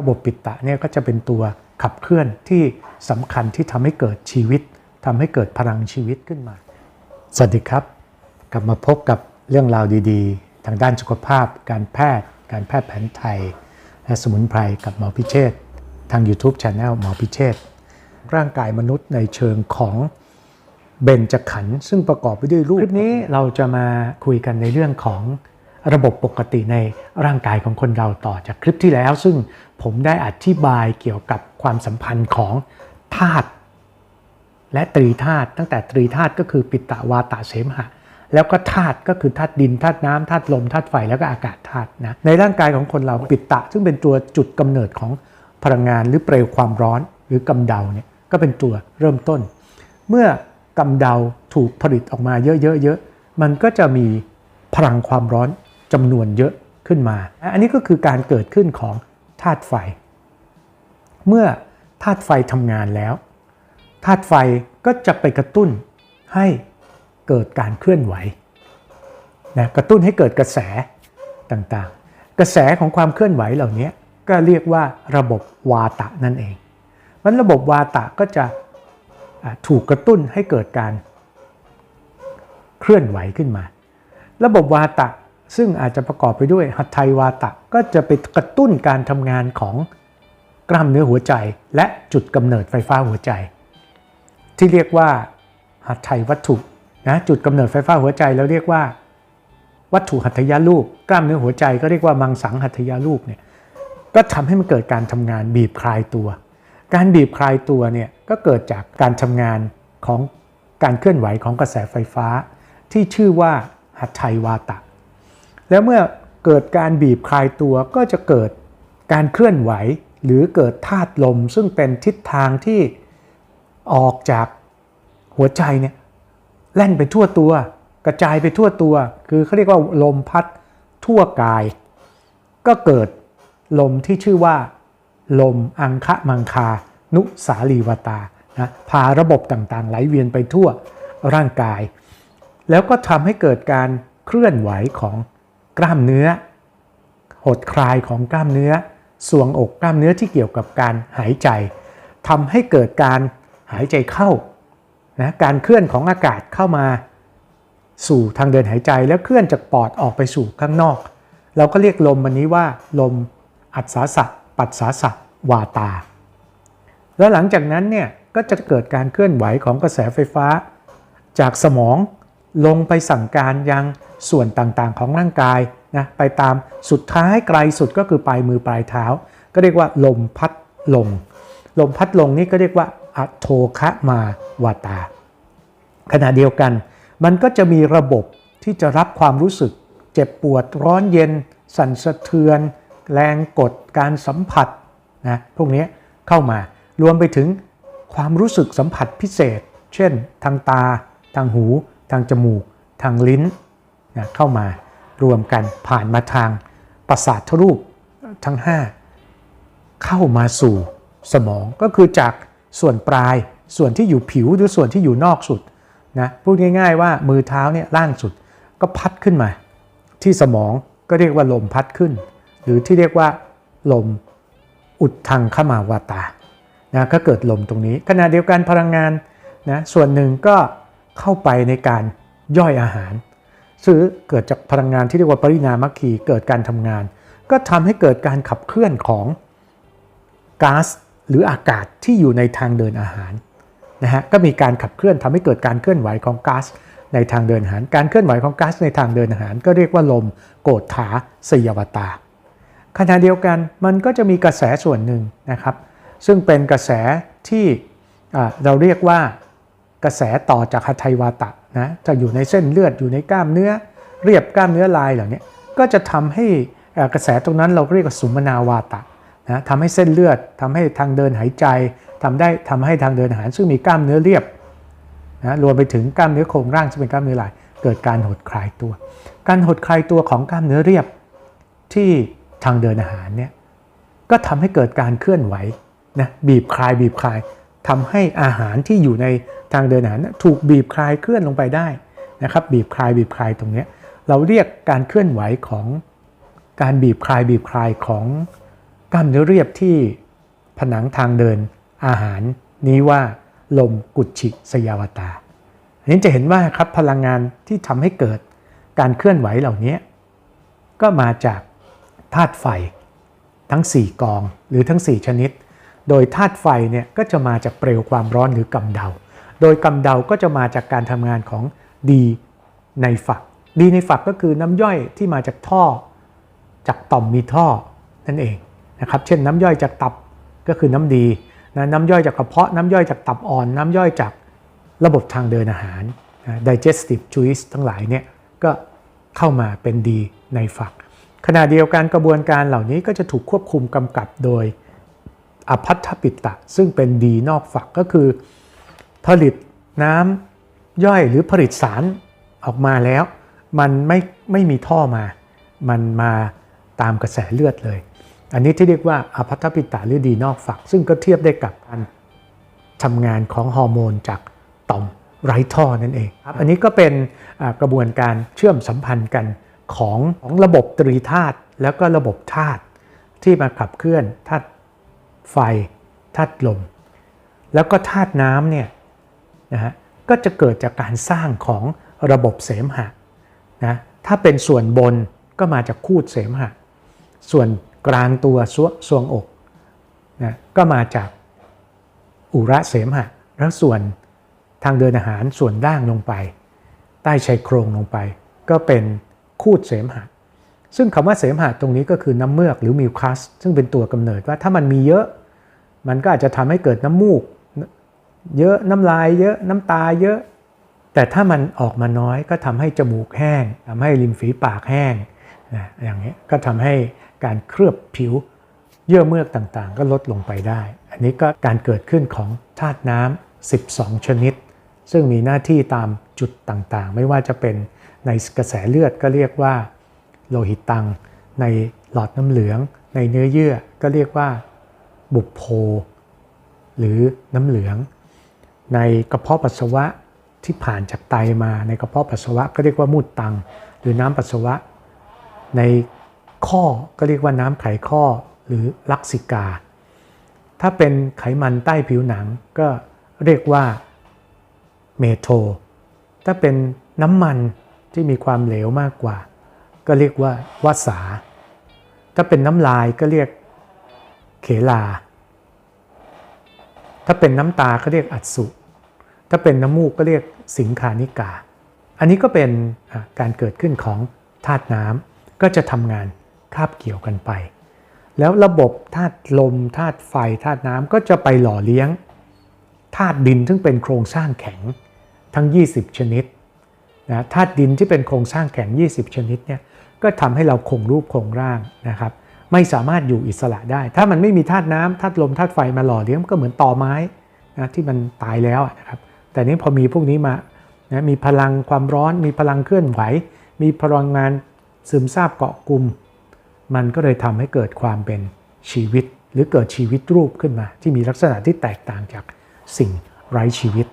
ระบบปิตตะเนี่ยก็จะเป็นตัวขับเคลื่อนที่สำคัญที่ทำให้เกิดชีวิตทำให้เกิดพลังชีวิตขึ้นมา สวัสดีครับ กลับมาพบกับเรื่องราวดีๆ ทางด้านสุขภาพ การแพทย์ การแพทย์แผนไทย และสมุนไพรกับหมอพิเชษฐ์ทาง YouTube Channel หมอพิเชษฐ์ร่างกายมนุษย์ในเชิงของเบญจขันธ์ซึ่งประกอบไปด้วยรูปคลิปนี้เราจะมาคุยกันในเรื่องของ ระบบปกติในร่างกายของคนเราต่อจากคลิปที่แล้ว ซึ่งผมได้อธิบายเกี่ยวกับความสัมพันธ์ของธาตุและตรีธาตุตั้งแต่ตรีธาตุก็คือปิตตวาตาเสมหะ แล้วก็ธาตุก็คือธาตุดินธาตุน้ำธาตุลมธาตุไฟแล้วก็อากาศธาตุนะในร่างกายของคนเราปิตะ ซึ่งเป็นตัวจุดกำเนิดของพลังงานหรือเปลวความร้อนหรือกำเดาเนี่ยก็เป็นตัวเริ่มต้น เมื่อกำเดาถูกผลิตออกมาเยอะๆๆมันก็จะมีพลังความร้อน จำนวนเยอะขึ้นมา อันนี้ก็คือการเกิดขึ้นของธาตุไฟ เมื่อธาตุไฟทำงานแล้วธาตุไฟก็จะไปกระตุ้นให้เกิดการเคลื่อนไหวนะกระตุ้นให้เกิดกระแสต่างๆ กระแสของความเคลื่อนไหวเหล่านี้ก็เรียกว่าระบบวาตะนั่นเองมันระบบวาตะก็จะถูกกระตุ้นให้เกิดการเคลื่อนไหวขึ้นมา ระบบวาตะ ซึ่งอาจจะประกอบไปด้วยหัตถยวาตะ ก็จะไปกระตุ้นการทำงานของกล้ามเนื้อหัวใจ และจุดกำเนิดไฟฟ้าหัวใจ ที่เรียกว่าหัตถยวัตถุนะจุดกำเนิดไฟฟ้าหัวใจแล้วเรียกว่า วัตถุหัตถยารูป กล้ามเนื้อหัวใจก็เรียกว่ามังสังหัตถยารูปเนี่ยก็ทำให้มันเกิดการทำงานบีบคลายตัว การบีบคลายตัวเนี่ยก็เกิดจากการทำงานของการเคลื่อนไหวของกระแสไฟฟ้า ที่ชื่อว่าหัตถยวาตะ แล้วเมื่อเกิดการบีบคลายตัวก็จะเกิดการเคลื่อนไหว หรือเกิดธาตุลม ซึ่งเป็นทิศทางที่ออกจากหัวใจเนี่ยแล่นไปทั่วตัว กระจายไปทั่วตัว คือเขาเรียกว่าลมพัดทั่วกาย ก็เกิดลมที่ชื่อว่า ลมอังคะมังคา นุสาลีวตานะพาระบบต่างๆ ไหลเวียนไปทั่วร่างกาย แล้วก็ทำให้เกิดการเคลื่อนไหวของ กล้ามเนื้อ หดคลายของกล้ามเนื้อสวงอกกล้ามเนื้อที่เกี่ยวกับการหายใจทำให้เกิดการหายใจเข้านะการเคลื่อนของอากาศเข้ามาสู่ทางเดินหายใจแล้วเคลื่อนจากปอดออกไปสู่ข้างนอก เราก็เรียกลมมันนี้ว่า ลมอัศสะปัสสาสะวาตา แล้วหลังจากนั้นเนี่ยก็จะเกิดการเคลื่อนไหวของกระแสไฟฟ้า จากสมองลงไปสั่งการยัง ส่วนต่างๆของร่างกายนะไปตามสุดท้ายไกลสุดก็คือปลายมือปลายเท้า ก็เรียกว่าลมพัดลง ลมพัดลงนี่ก็เรียกว่าอโทคะมาวาตา ขณะเดียวกัน มันก็จะมีระบบที่จะรับความรู้สึก เจ็บปวดร้อนเย็น สั่นสะเทือน แรงกดการสัมผัสนะพวกนี้เข้ามารวมไปถึงความรู้สึกสัมผัสพิเศษ เช่น ทางตา ทางหู ทางจมูก ทางลิ้น นะเข้ามารวมกันผ่านมาทางประสาทรูปทั้ง 5 เข้ามาสู่สมองก็คือจากส่วนปลายส่วนที่อยู่ผิวหรือส่วนที่อยู่นอกสุดนะพูดง่าย ๆ ว่ามือเท้าเนี่ยล่างสุดก็พัดขึ้นมา ที่สมองก็เรียกว่าลมพัดขึ้น หรือที่เรียกว่าลมอุดทางขมาวาตานะก็เกิดลมตรงนี้ขณะเดียวกันพลังงานนะส่วนหนึ่งก็เข้าไปในการย่อยอาหาร ซึ่งเกิดจากพลังงานที่เรียกว่าปรินามัคคีเกิดการทำงาน ก็ทำให้เกิดการขับเคลื่อนของก๊าซหรืออากาศที่อยู่ในทางเดินอาหารนะฮะก็มีการขับเคลื่อนทำให้เกิดการเคลื่อนไหวของก๊าซในทางเดินอาหาร การเคลื่อนไหวของก๊าซในทางเดินอาหาร ก็เรียกว่าลมโกฏฐาสยวตาขณะเดียวกันมันก็จะมีกระแสส่วนหนึ่งนะครับ ซึ่งเป็นกระแสที่เราเรียกว่ากระแสต่อจากหัยวาตะ นะจะอยู่ในเส้นเลือดอยู่ในกล้ามเนื้อ เรียบกล้ามเนื้อลายเหล่านี้ก็จะทำให้กระแสตรงนั้นเราเรียกว่าสุมนาวาตะนะทำให้เส้นเลือดทำให้ทางเดินหายใจทำได้ทำให้ทางเดินอาหารซึ่งมีกล้ามเนื้อเรียบนะรวมไปถึงกล้ามเนื้อโครงร่างซึ่งเป็นกล้ามเนื้อลาย เกิดการหดคลายตัว การหดคลายตัวของกล้ามเนื้อเรียบที่ทางเดินอาหารเนี่ยก็ทำให้เกิดการเคลื่อนไหวนะบีบคลายบีบคลาย ทำให้อาหารที่อยู่ในทางเดินอาหารถูกบีบคลายเคลื่อนลงไปได้นะครับบีบคลายบีบคลายตรงนี้เราเรียกการเคลื่อนไหวของการบีบคลายบีบคลายของกล้ามเนื้อเรียบที่ผนังทางเดินอาหารนี้ว่าลมกุจฉิสยาวตาอันนี้จะเห็นว่าครับพลังงานที่ทำให้เกิดการเคลื่อนไหวเหล่านี้ก็มาจากธาตุไฟทั้ง 4 กองหรือทั้ง 4 ชนิด โดยธาตุไฟเนี่ยก็จะมาจากเปลวความร้อนหรือกำเดา โดยกำเดาก็จะมาจากการทำงานของดีในฝัก ดีในฝักก็คือน้ำย่อยที่มาจากท่อ จากต่อมมีท่อนั่นเองนะครับ เช่นน้ำย่อยจากตับก็คือน้ำดีนะน้ำย่อยจากกระเพาะน้ำย่อยจากตับอ่อน น้ำย่อยจากระบบทางเดินอาหารนะ digestive juice ทั้งหลายเนี่ยก็เข้ามาเป็นดีในฝัก ขณะเดียวกันกระบวนการเหล่านี้ก็จะถูกควบคุมกำกับโดย อภัทปิตะ ซึ่งเป็นดีนอกฝักก็คือ ผลิตน้ำย่อยหรือผลิตสารออกมาแล้ว มันไม่ไม่มีท่อมา มันมาตามกระแสเลือดเลย อันนี้ที่เรียกว่าอภัทปิตะหรือดีนอกฝัก ซึ่งก็เทียบได้กับการทำงานของฮอร์โมนจากต่อมไร้ท่อนั่นเองครับอันนี้ก็เป็นกระบวนการเชื่อมสัมพันธ์กันของของระบบตรีธาตุแล้วก็ระบบธาตุที่มาขับเคลื่อนธาตุ ไฟธาตุลม แล้วก็ธาตุน้ำเนี่ยนะฮะก็จะเกิดจากการสร้างของระบบเสมหะนะถ้าเป็นส่วนบนก็มาจากคูดเสมหะ ส่วนกลางตัวซวซวงอกนะก็มาจากอุระเสมหะ แล้วส่วนทางเดินอาหารส่วนล่างลงไป ใต้ชายโครงลงไป ก็เป็นคูดเสมหะ ซึ่งคำว่าเสมหะตรงนี้ก็คือน้ำเมือกหรือมิวคัสซึ่งเป็นตัวกำเนิดว่าถ้ามันมีเยอะ มันก็อาจจะทำให้เกิดน้ำมูก เยอะน้ำลายเยอะน้ำตาเยอะ แต่ถ้ามันออกมาน้อยก็ทำให้จมูกแห้งทำให้ริมฝีปากแห้งนะอย่างนี้ก็ทำให้การเคลือบผิวเยื่อเมือกต่างๆ ก็ลดลงไปได้ อันนี้ก็การเกิดขึ้นของธาตุน้ำ12 ชนิด ซึ่งมีหน้าที่ตามจุดต่างๆ ไม่ว่าจะเป็นในกระแสเลือดก็เรียกว่า โลหิตตัง ในหลอดน้ำเหลือง ในเนื้อเยื่อก็เรียกว่าบุปโพ หรือน้ำเหลือง ในกระเพาะปัสสาวะที่ผ่านจากไตมาในกระเพาะปัสสาวะก็เรียกว่ามูดตัง หรือน้ำปัสสาวะ ในข้อก็เรียกว่าน้ำไขข้อหรือลักษิกา ถ้าเป็นไขมันใต้ผิวหนังก็เรียกว่าเมโทถ้าเป็นน้ำมันที่มีความเหลวมากกว่า ก็เรียกว่าวาสา ถ้าเป็นน้ำลายก็เรียกเขลา ถ้าเป็นน้ำตาก็เรียกอัดสุ ถ้าเป็นน้ำมูกก็เรียกสิงคานิกา อันนี้ก็เป็นการเกิดขึ้นของธาตุน้ำก็จะทำงานคาบเกี่ยวกันไป แล้วระบบธาตุลมธาตุไฟธาตุน้ำก็จะไปหล่อเลี้ยงธาตุดินซึ่งเป็นโครงสร้างแข็งทั้ง 20 ชนิดนะธาตุดินที่เป็นโครงสร้างแข็ง 20 ชนิดเนี่ย ก็ทำให้เราคงรูปคงร่างนะครับ ไม่สามารถอยู่อิสระได้ ถ้ามันไม่มีธาตุน้ำธาตุลมธาตุไฟมาหล่อเลี้ยงก็เหมือนต่อไม้นะที่มันตายแล้วนะครับ แต่นี้พอมีพวกนี้มานะมีพลังความร้อน มีพลังเคลื่อนไหว มีพลังงานซึมซาบเกาะกลุ่ม มันก็เลยทำให้เกิดความเป็นชีวิต หรือเกิดชีวิตรูปขึ้นมา ที่มีลักษณะที่แตกต่างจากสิ่งไร้ชีวิต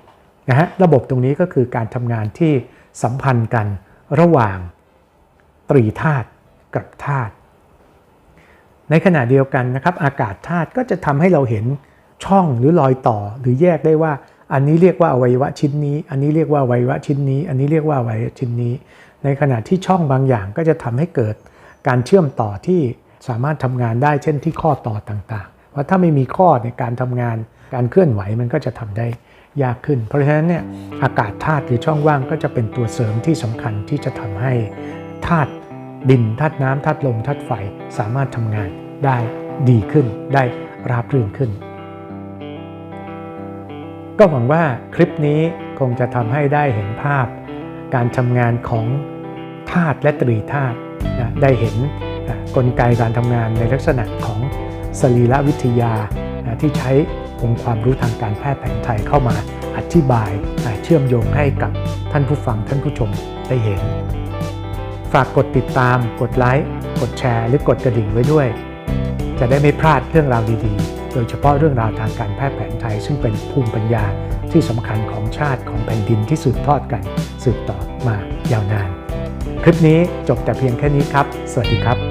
นะฮะระบบตรงนี้ก็คือการทำงานที่สัมพันธ์กันระหว่าง ตรีธาตุกับธาตุในขณะเดียวกันนะครับอากาศธาตุก็จะทำให้เราเห็นช่องหรือรอยต่อหรือแยกได้ว่าอันนี้เรียกว่าอวัยวะชิ้นนี้ อันนี้เรียกว่าอวัยวะชิ้นนี้ อันนี้เรียกว่าอวัยวะชิ้นนี้ ในขณะที่ช่องบางอย่างก็จะทำให้เกิดการเชื่อมต่อที่สามารถทำงานได้เช่นที่ข้อต่อต่างๆ เพราะถ้าไม่มีข้อในการทำงานการเคลื่อนไหวมันก็จะทำได้ยากขึ้น เพราะฉะนั้นเนี่ยอากาศธาตุหรือช่องว่างก็จะเป็นตัวเสริมที่สำคัญที่จะทำให้าตุดินธาตุน้ำธาตุลมธาตุไฟสามารถทำงานได้ดีขึ้น ได้ราบรื่นขึ้น ก็หวังว่าคลิปนี้คงจะทำให้ได้เห็นภาพ การทำงานของธาตุและตรีธาตุนะได้เห็นอะกลไกการทำงานในลักษณะของสรีรวิทยานะที่ใช้องค์ความรู้ทางการแพทย์แผนไทยเข้ามาอธิบายอะเชื่อมโยงให้กับท่านผู้ฟังท่านผู้ชมได้เห็น ฝากกดติดตาม กดไลค์ กดแชร์ หรือกดกระดิ่งไว้ด้วย จะได้ไม่พลาดเรื่องราวดีๆ โดยเฉพาะเรื่องราวทางการแพทย์แผนไทย ซึ่งเป็นภูมิปัญญาที่สำคัญของชาติของแผ่นดินที่สืบทอดกัน สืบต่อมายาวนาน คลิปนี้จบแต่เพียงแค่นี้ครับ สวัสดีครับ